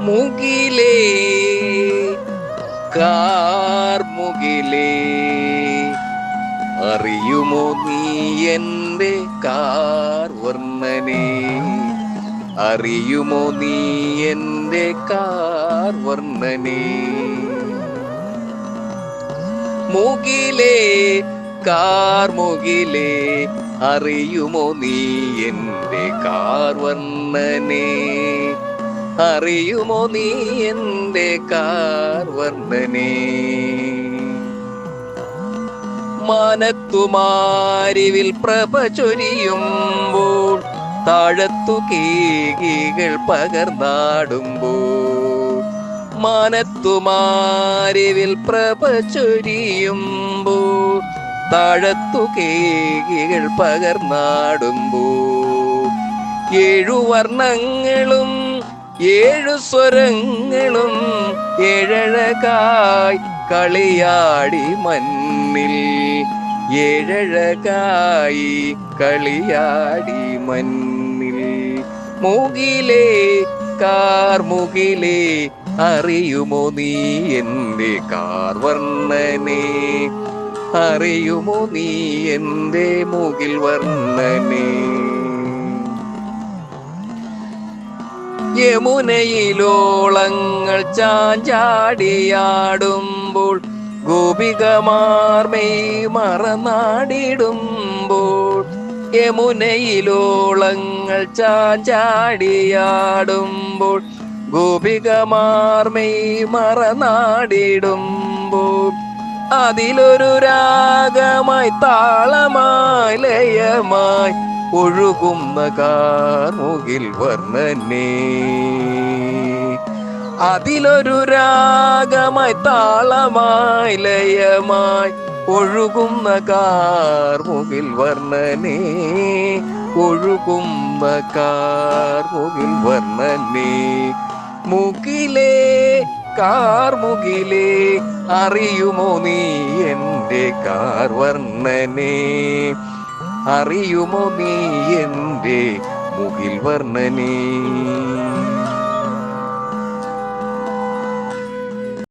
മുകിലേ car മുകിലേ. അറിയുമോ നീ എന്റെ കാർ വർണനെ? അറിയുമോ നീ എന്റെ കാർ വർണനെ? മുകിലേ കാർ മുകിലേ. അറിയുമോ നീ എന്റെ കാർ വർണനെ? അറിയുമോ നീ എന്റെ കാർ വർണനെ മാനത്തുമാരിവിൽ പ്രഭ ചൊരിയുമ്പോൾ താഴത്തു കീകികൾ പകർന്നാടുമ്പോൾ മാനത്തുമാരിവിൽ പ്രഭ ചൊരിയുമ്പോൾ താഴത്തു കേകികൾ പകർന്നാടുമ്പോൾ ഏഴു വർണങ്ങളും ഏഴു സ്വരങ്ങളും ഏഴഴകായി കളിയാടി മണ്ണിൽ. ഏഴഴകായി കളിയാടി മണ്ണിൽ. മുകിലേ കാർമുകിലേ അറിയുമോ നീ എന്റെ കാർവർണനെ അറിയുമോ നീ എന്റെ മുകിൽ വർണനെ? യമുനയിലോളങ്ങൾ ചാഞ്ചാടിയാടുമ്പോൾ ഗോപികമാർമേ മറനാടിടുമ്പോൾ യമുനയിലോളങ്ങൾ ചാഞ്ചാടിയാടുമ്പോൾ ഗോപികമാർമേ മറനാടിടുമ്പോൾ അതിലൊരു രാഗമായി താളമായി ലയമായി ഒഴുകുന്ന കാർമുകിൽ വർണനെ. അതിലൊരു രാഗമായി താളമായി ലയമായി ഒഴുകുന്ന കാർമുകിൽ വർണനെ. ഒഴുകുന്ന കാർമുകിൽ വർണനെ. മുകിലേ കാർമുകിലേ അറിയുമോ നീ എന്റെ കാർ വർണനെ അറിയുമോ നീ എന്റെ മുകിൽ വർണനേ